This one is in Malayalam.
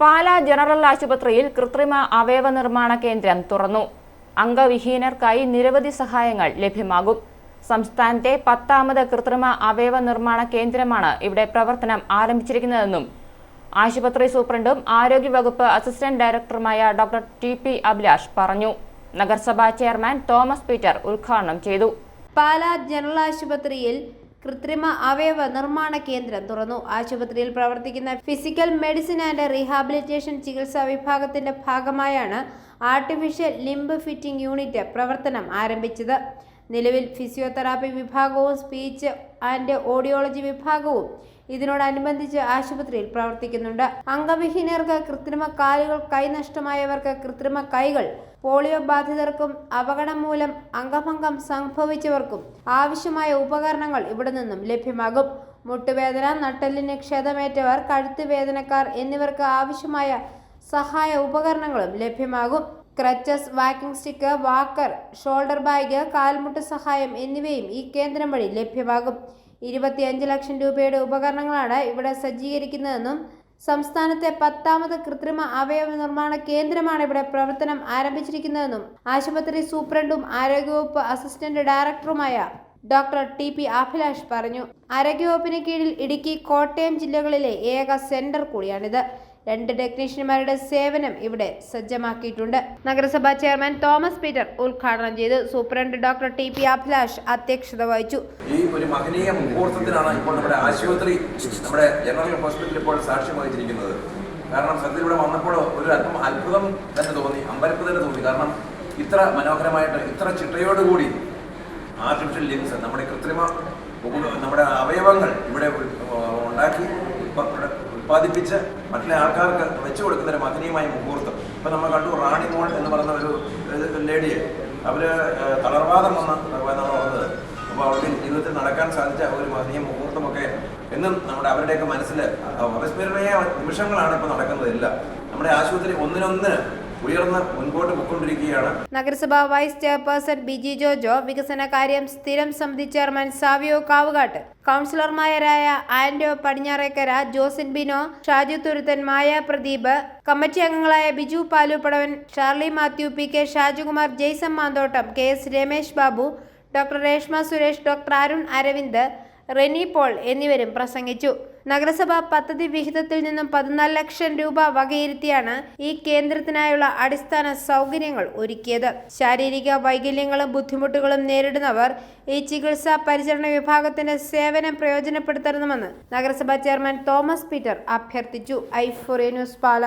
പാലാ ജനറൽ ആശുപത്രിയിൽ കൃത്രിമ അവയവ നിർമ്മാണ കേന്ദ്രം തുറന്നു. അംഗവിഹീനർക്കായി നിരവധി സഹായങ്ങൾ ലഭ്യമാകും. സംസ്ഥാനത്തെ പത്താമത് കൃത്രിമ അവയവ നിർമ്മാണ കേന്ദ്രമാണ് ഇവിടെ പ്രവർത്തനം ആരംഭിച്ചിരിക്കുന്നതെന്നും ആശുപത്രി സൂപ്രണ്ടും ആരോഗ്യവകുപ്പ് അസിസ്റ്റന്റ് ഡയറക്ടറുമായ ഡോക്ടർ ടി പി അഭിലാഷ് പറഞ്ഞു. നഗരസഭാ ചെയർമാൻ തോമസ് പീറ്റർ ഉദ്ഘാടനം ചെയ്തു. പാലാ ജനറൽ ആശുപത്രിയിൽ കൃത്രിമ അവയവ നിർമ്മാണ കേന്ദ്രം തുറന്നു. ആശുപത്രിയിൽ പ്രവർത്തിക്കുന്ന ഫിസിക്കൽ മെഡിസിൻ ആൻഡ് റീഹാബിലിറ്റേഷൻ ചികിത്സാ വിഭാഗത്തിന്റെ ഭാഗമായാണ് ആർട്ടിഫിഷ്യൽ ലിംബ് ഫിറ്റിംഗ് യൂണിറ്റ് പ്രവർത്തനം ആരംഭിച്ചത്. നിലവിൽ ഫിസിയോതെറാപ്പി വിഭാഗവും സ്പീച്ച് ആൻഡ് ഓഡിയോളജി വിഭാഗവും ഇതിനോടനുബന്ധിച്ച് ആശുപത്രിയിൽ പ്രവർത്തിക്കുന്നുണ്ട്. അംഗവിഹീനർക്ക് കൃത്രിമ കാലുകൾ കൈ നഷ്ടമായവർക്ക് കൃത്രിമ കൈകൾ പോളിയോ ബാധിതർക്കും അപകടം മൂലം അംഗഭംഗം സംഭവിച്ചവർക്കും ആവശ്യമായ ഉപകരണങ്ങൾ ഇവിടെ നിന്നും ലഭ്യമാകും. മുട്ടുവേദന നട്ടലിന് ക്ഷതമേറ്റവർ കഴുത്ത് വേദനക്കാർ എന്നിവർക്ക് ആവശ്യമായ സഹായ ഉപകരണങ്ങളും ലഭ്യമാകും. Crutches walking stick walker shoulder bag കാൽമുട്ട് സഹായം എന്നിവയും ഈ കേന്ദ്രം വഴി ലഭ്യമാകും. ഇരുപത്തിയഞ്ച് ലക്ഷം രൂപയുടെ ഉപകരണങ്ങളാണ് ഇവിടെ സജ്ജീകരിക്കുന്നതെന്നും സംസ്ഥാനത്തെ പത്താമത് കൃത്രിമ അവയവ നിർമ്മാണ കേന്ദ്രമാണ് ഇവിടെ പ്രവർത്തനം ആരംഭിച്ചിരിക്കുന്നതെന്നും ആശുപത്രി സൂപ്രണ്ടും ആരോഗ്യവകുപ്പ് അസിസ്റ്റന്റ് ഡയറക്ടറുമായ ഡോക്ടർ ടി പി അഭിലാഷ് പറഞ്ഞു. ആരോഗ്യവകുപ്പിന് കീഴിൽ ഇടുക്കി കോട്ടയം ജില്ലകളിലെ ഏക സെന്റർ കൂടിയാണിത്. രണ്ട് ടെക്നീഷ്യന്മാരുടെ സേവനം ഇവിടെ സജ്ജമാക്കിയിട്ടുണ്ട്. നഗരസഭാ ചെയർമാൻ തോമസ് പീറ്റർ ഉദ്ഘാടനം ചെയ്തു superintendent doctor T P Abhilash അധ്യക്ഷത വഹിച്ചു. ഈ ഒരു മഹനീയ മുഹൂർത്തത്തിലാണ് ഇപ്പോൾ നമ്മുടെ ആശുപത്രി നമ്മുടെ ജനറൽ ഹോസ്പിറ്റലിൽ ഇപ്പോൾ സാക്ഷ്യം വഹിച്ചിരിക്കുന്നത്. കാരണം സത്യത്തിൽ ഇവിടെ വന്നപ്പോൾ ഒരു അല്പം അത്ഭുതം തന്നെ തോന്നി അമ്പരപ്പ് തന്നെ തോന്നി. കാരണം ഇത്ര മനോഹരമായിട്ട് ഇത്ര ചിട്ടയോടുകൂടി ആർട്ടിഫിഷ്യൽ ലിംസ് നമ്മുടെ കൃത്രിമ നമ്മുടെ അവയവങ്ങൾ ഇവിടെ ഉണ്ടാക്കി ഉൽപ്പാദിപ്പിച്ച് മറ്റുള്ള ആൾക്കാർക്ക് വെച്ചു കൊടുക്കുന്ന ഒരു മഹനീയമായ മുഹൂർത്തം. ഇപ്പം നമ്മൾ കണ്ടു റാണി മോൾ എന്ന് പറയുന്ന ഒരു ലേഡിയെ. അവർ തളർവാദം വന്ന എന്നാണ് പറഞ്ഞത്. അപ്പോൾ അവർക്ക് ജീവിതത്തിൽ നടക്കാൻ സാധിച്ച ഒരു മഹനീയ മുഹൂർത്തമൊക്കെ എന്നും നമ്മുടെ അവരുടെയൊക്കെ മനസ്സിൽ അവിസ്മരണീയ നിമിഷങ്ങളാണ് ഇപ്പോൾ നടക്കുന്നതെല്ലാം. നമ്മുടെ ആശുപത്രി ഒന്നിനൊന്ന് ഉയർന്ന് മുൻപോട്ട് നഗരസഭാ വൈസ് ചെയർപേഴ്സൺ ബിജി ജോജോ വികസന കാര്യം സ്ഥിരം സമിതി ചെയർമാൻ സാവിയോ കാവുകാട്ട്. കൗൺസിലർമാരായ ആന്റോ പടിഞ്ഞാറേക്കര ജോസിൻ ബിനോ ഷാജു തുരുത്തൻ മായ പ്രദീപ് കമ്മിറ്റി അംഗങ്ങളായ Biju Palupadavan Sharly Mathew P K Shajukumar Jaison Manthottam K S Ramesh Babu doctor Reshma Suresh doctor Arun Aravind Reni Paul എന്നിവരും പ്രസംഗിച്ചു. നഗരസഭ പദ്ധതി വിഹിതത്തിൽ നിന്നും പതിനാല് ലക്ഷം രൂപ വകയിരുത്തിയാണ് ഈ കേന്ദ്രത്തിനായുള്ള അടിസ്ഥാന സൗകര്യങ്ങൾ ഒരുക്കിയത്. ശാരീരിക വൈകല്യങ്ങളും ബുദ്ധിമുട്ടുകളും നേരിടുന്നവർ ഈ ചികിത്സാ പരിചരണ വിഭാഗത്തിന്റെ സേവനം പ്രയോജനപ്പെടുത്തണമെന്ന് നഗരസഭാ ചെയർമാൻ തോമസ് പീറ്റർ അഭ്യർത്ഥിച്ചു. I news Pala.